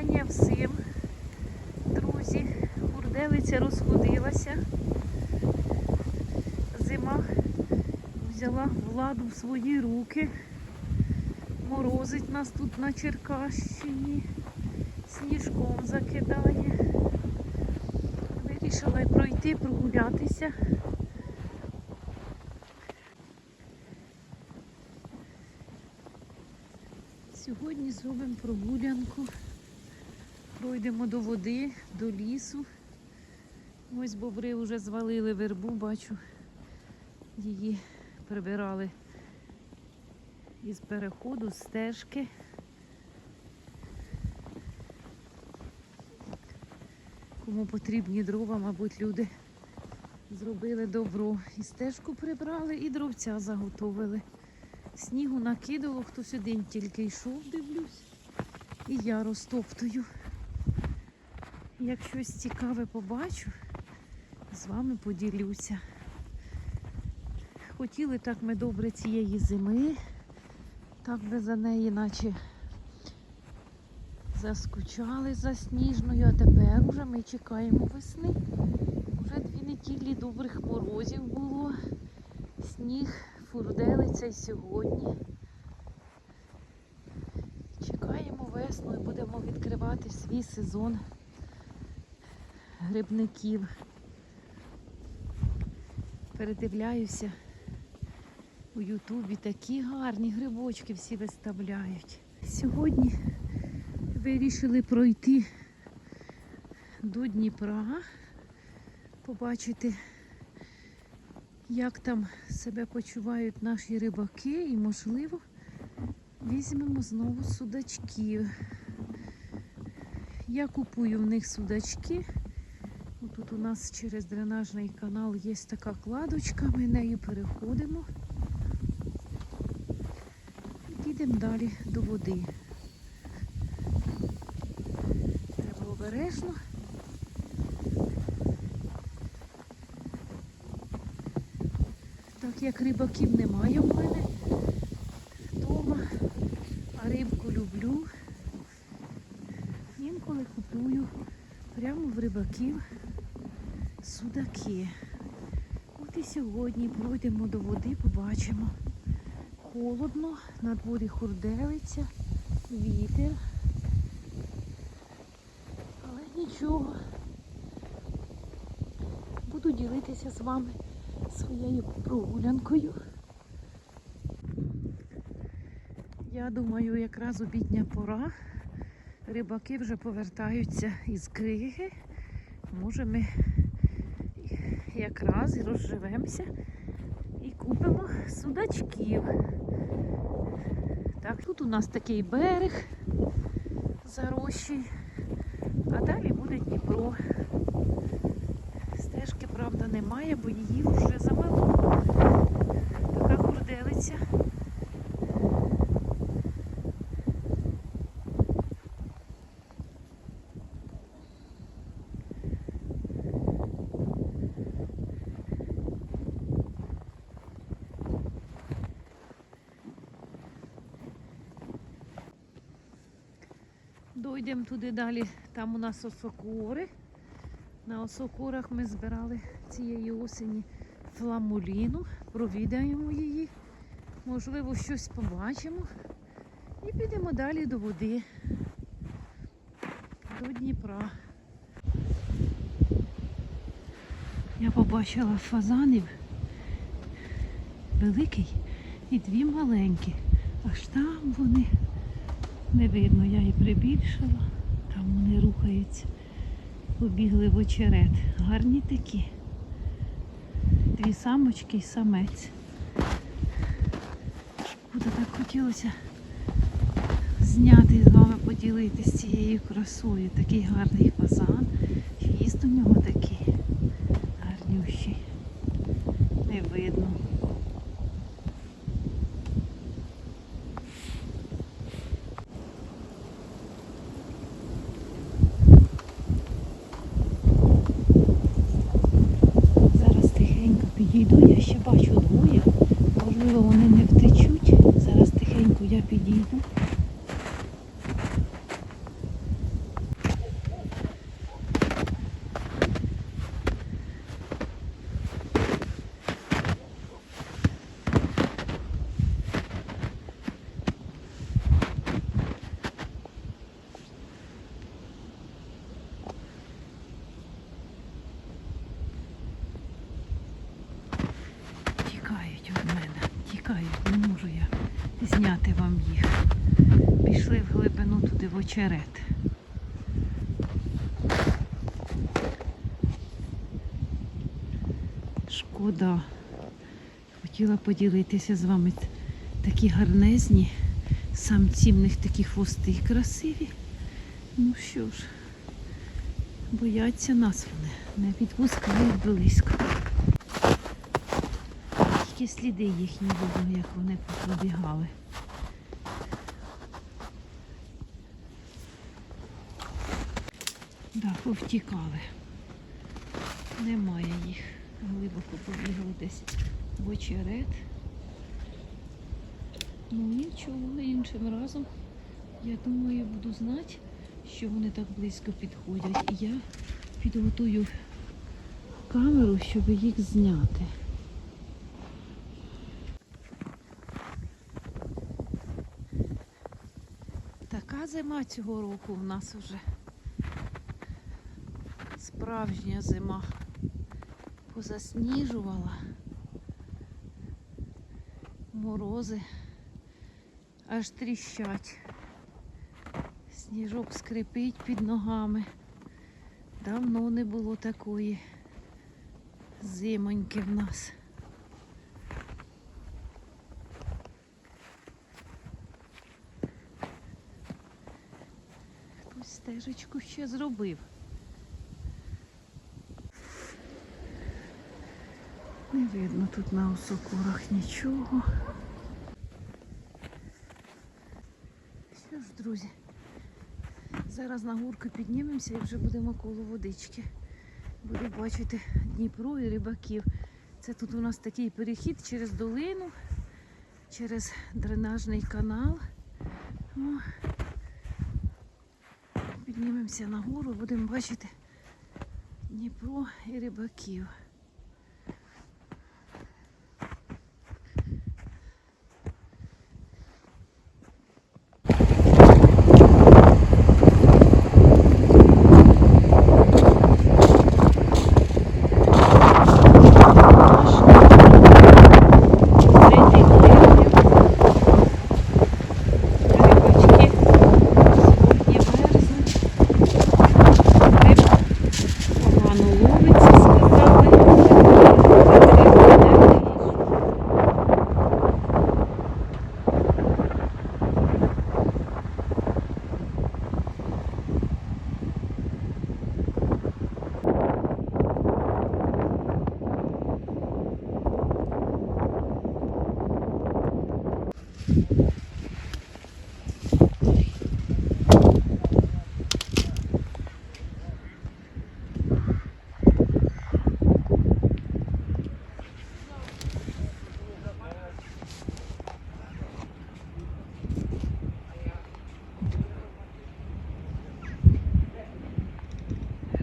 вітання всім, друзі. Хурделиця розходилася. Зима взяла владу в свої руки. Морозить нас тут на Черкащині. Сніжком закидає. Вирішила пройти, прогулятися. Сьогодні зробимо прогулянку. Пройдемо до води, до лісу. Ось бобри вже звалили вербу, бачу, її прибирали із переходу, з стежки. Кому потрібні дрова, мабуть, люди зробили добро. І стежку прибрали, і дровця заготовили. Снігу накидало, хтось один тільки йшов, дивлюсь. І я розтоптую. Як щось цікаве побачу, з вами поділюся. Хотіли так ми добре цієї зими, так би за неї, наче заскучали за сніжною, а тепер уже ми чекаємо весни. Уже дві неділі добрих морозів було. Сніг фурделиться й сьогодні. Чекаємо весну і будемо відкривати свій сезон грибників. Передивляюся у Ютубі такі гарні грибочки всі виставляють. Сьогодні вирішили пройти до Дніпра, побачити, як там себе почувають наші рибаки і, можливо, візьмемо знову судачків. Я купую в них судачки. У нас через дренажний канал є така кладочка, ми нею переходимо. І підемо далі до води. Треба обережно. Так як рибаків немає в мене вдома, а рибку люблю. Інколи купую прямо в рибаків судаки. От і сьогодні пройдемо до води, побачимо. Холодно, на дворі хурделиця, вітер. Але нічого. Буду ділитися з вами своєю прогулянкою. Я думаю, якраз обідня пора. Рибаки вже повертаються із криги. Може ми якраз розживемося і купимо судачків. Так, тут у нас такий берег зарощий, а далі буде Дніпро. Стежки, правда, немає, бо її вже замело. Така хурделиця. Дойдемо туди далі, там у нас осокори. На осокорах ми збирали цієї осені фламуліну, провідаємо її, можливо, щось побачимо. І підемо далі до води, до Дніпра. Я побачила фазанів великий і дві маленькі. Аж там вони не видно, я і прибільшила. Там вони рухаються. Побігли в очерет. Гарні такі. Дві самочки і самець. Буде так хотілося зняти і з вами поділитися цією красою. Такий гарний фазан. Хвіст у нього такий підійду. Тікають від мене, тікають, не можу я. Зняти вам їх. Пішли в глибину туди в очерет. Шкода. Хотіла поділитися з вами. Такі гарнезні, самці в них такі хвости красиві. Ну що ж, бояться нас вони, не підпускають близько. Тільки сліди їхні видно, як вони пробігали. Да, повтікали. Немає їх. Глибоко побігли десь в очерет. Ну нічого, іншим разом. Я думаю, буду знати, що вони так близько підходять. І я підготую камеру, щоб їх зняти. Така зима цього року в нас уже. Справжня зима. Позасніжувала. Морози аж тріщать. Сніжок скрипить під ногами. Давно не було такої зимоньки в нас. Хтось ще зробив. Не видно тут на осокорах нічого. Що ж, друзі, зараз на горку піднімемося і вже будемо коло водички. Буду бачити Дніпро і рибаків. Це тут у нас такий перехід через долину, через дренажний канал. О, піднімемося на гору, будемо бачити Дніпро і рибаків.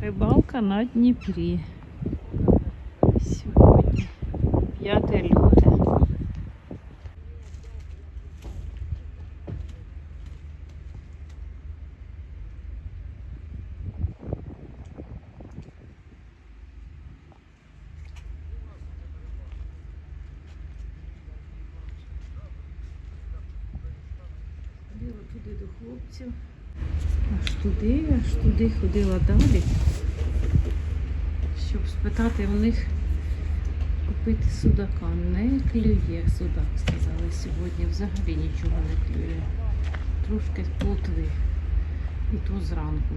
Рибалка на Дніпрі. Сьогодні 5 лютого. Туди до хлопців. Аж туди, аж туди ходила далі, щоб спитати у них купити судака. Не клює судак, сказали сьогодні. Взагалі нічого не клює. Трошки плотви. І то зранку.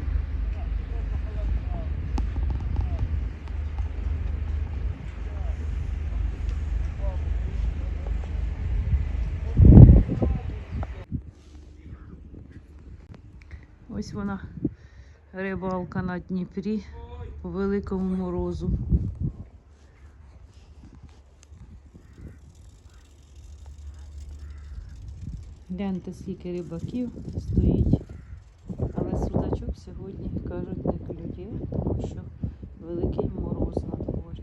Ось вона рибалка на Дніпрі великому морозу. Гляньте, скільки рибаків стоїть. Але судачок сьогодні кажуть не клює, тому що великий мороз на дворі.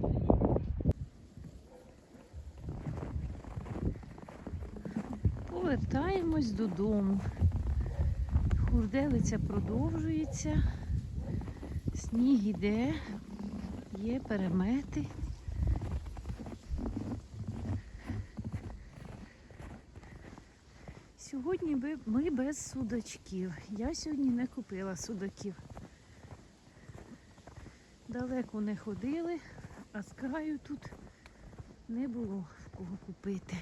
Повертаємось додому. Хурделиця продовжується. Сніг іде, є перемети. Сьогодні ми без судачків. Я сьогодні не купила судаків. Далеко не ходили, а з краю тут не було в кого купити.